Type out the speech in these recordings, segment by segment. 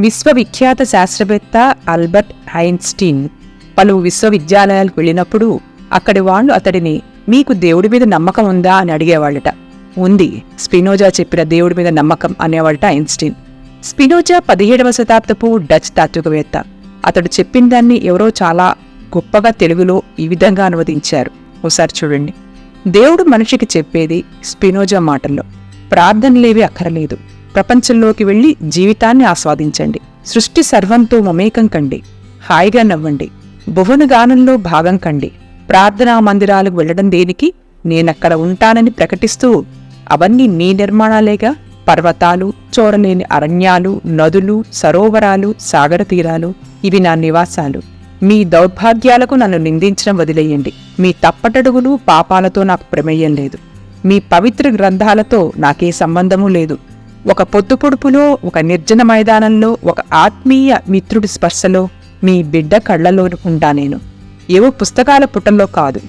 విశ్వవిఖ్యాత శాస్త్రవేత్త Albert Einstein పలు విశ్వవిద్యాలయాలకు వెళ్ళినప్పుడు అక్కడి వాళ్ళు అతడిని మీకు దేవుడి మీద నమ్మకం ఉందా? అని అడిగేవాళ్ళట. ఉంది స్పినోజా చెప్పిన దేవుడి మీద నమ్మకం అనేవాళ్ళట ఐన్స్టీన్ స్పినోజా పదిహేడవ శతాబ్దపు డచ్ తాత్వికవేత్త. అతడు చెప్పిన దాన్ని ఎవరో చాలా గొప్పగా తెలుగులో ఈ విధంగా అనువదించారు. ఒకసారి చూడండి. దేవుడు మనిషికి చెప్పేది స్పినోజా మాటల్లో. ప్రార్థనలేవి అక్కరలేదు. ప్రపంచంలోకి వెళ్ళి జీవితాన్ని ఆస్వాదించండి. సృష్టి సర్వంతో మమేకం కండి. హాయిగా నవ్వండి. భువన గానంలో భాగం కండి. ప్రార్థనా మందిరాలకు వెళ్ళడం దేనికి? నేనక్కడ ఉంటానని ప్రకటిస్తూ అవన్నీ నీ నిర్మాణాలేగా? పర్వతాలు చోరలేని అరణ్యాలు నదులు సరోవరాలు సాగర తీరాలు ఇవి నా నివాసాలు. మీ దౌర్భాగ్యాలకు నన్ను నిందించడం వదిలేయండి. మీ తప్పటడుగులు పాపాలతో నాకు ప్రమేయం లేదు. మీ పవిత్ర గ్రంథాలతో నాకే సంబంధము లేదు. ఒక పొద్దుపొడుపులో ఒక నిర్జన మైదానంలో ఒక ఆత్మీయ మిత్రుడి స్పర్శలో మీ బిడ్డ కళ్ళలో ఉంటా నేను. ఏవో పుస్తకాల పుటంలో కాదు.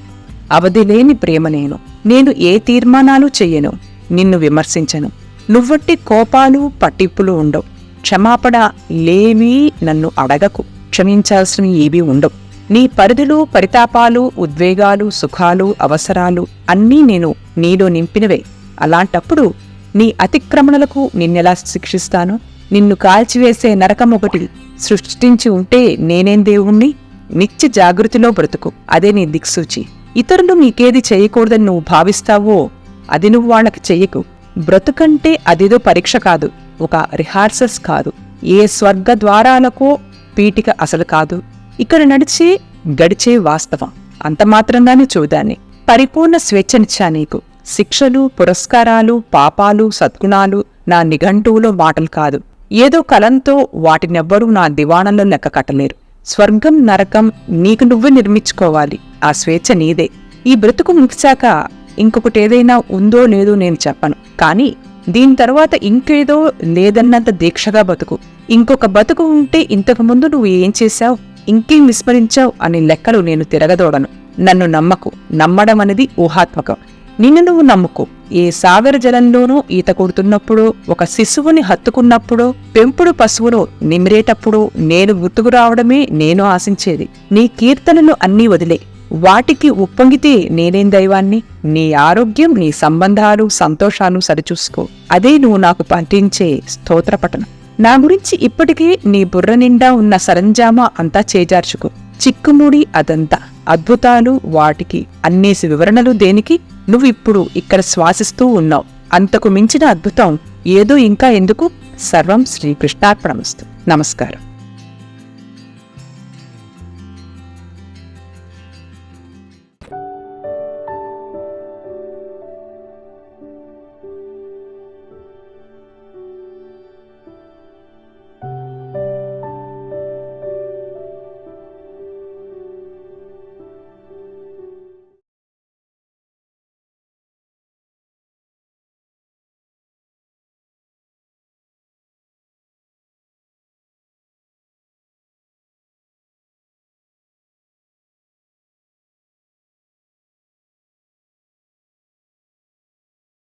అవధి లేని ప్రేమ నేను. నేను ఏ తీర్మానాలు చెయ్యను? నిన్ను విమర్శించను. నువ్వట్టి కోపాలు పట్టింపులు ఉండవు. క్షమాపణ లేవి నన్ను అడగకు. క్షమించాల్సినవి ఏవీ ఉండవు. నీ పరిధులు పరితాపాలు ఉద్వేగాలు సుఖాలు అవసరాలు అన్నీ నేను నీలో నింపినవే. అలాంటప్పుడు నీ అతిక్రమణలకు నిన్నెలా శిక్షిస్తాను? నిన్ను కాల్చివేసే నరకం ఒకటి సృష్టించి ఉంటే నేనేం దేవుణ్ణి? నిత్య జాగృతిలో బ్రతుకు. అదే నీ దిక్సూచి. ఇతరులు నీకేది చేయకూడదని నువ్వు భావిస్తావో అది నువ్వు వాళ్ళకి చెయ్యకు. బ్రతుకంటే అదేదో పరీక్ష కాదు ఒక రిహార్సల్స్ కాదు. ఏ స్వర్గ ద్వారాలకో పీటిక అసలు కాదు. ఇక్కడ నడిచే గడిచే వాస్తవం. అంత మాత్రంగానే చూదాన్ని పరిపూర్ణ స్వేచ్ఛనిచ్చా నీకు. శిక్షలు పురస్కారాలు పాపాలు సద్గుణాలు నా నిఘంటువులో మాటలు కాదు. ఏదో కలంతో వాటినెవ్వరూ నా దివాణంలో లెక్క కట్టలేరు. స్వర్గం నరకం నీకు నువ్వు నిర్మించుకోవాలి. ఆ స్వేచ్ఛ నీదే. ఈ బ్రతుకు ముగిశాక ఇంకొకటేదైనా ఉందో లేదో నేను చెప్పను. కానీ దీని తర్వాత ఇంకేదో లేదన్నంత దీక్షగా బతుకు. ఇంకొక బతుకు ఉంటే ఇంతకు ముందు నువ్వు ఏం చేశావు? ఇంకేం విస్మరించావు? అనే లెక్కలు నేను తిరగదోడను. నన్ను నమ్మకు. నమ్మడం అనేది ఊహాత్మకం. నిన్ను నువ్వు నమ్ముకో. ఏ సాగర జలంలోనూ ఈత కొడుతున్నప్పుడు ఒక శిశువుని హత్తుకున్నప్పుడు పెంపుడు పశువును నిమిరేటప్పుడు నేను గుర్తుకు రావడమే నేను ఆశించేది. నీ కీర్తనలు అన్నీ వదిలే. వాటికి ఉప్పొంగితే నేనేం దైవాన్ని? నీ ఆరోగ్యం నీ సంబంధాలు సంతోషాలు సరిచూసుకో. అదే నువ్వు నాకు పఠించే స్తోత్రపటనం నా గురించి ఇప్పటికే నీ బుర్ర నిండా ఉన్న సరంజామా అంతా చేజార్చుకో. చిక్కుముడి అదంతా అద్భుతాలు వాటికి అన్నేసి వివరణలు దేనికి? నువ్విప్పుడు ఇక్కడ శ్వాసిస్తూ ఉన్నావు. అంతకు మించిన అద్భుతం ఏదో ఇంకా ఎందుకు? సర్వం శ్రీకృష్ణార్పణమస్తు. నమస్కారం.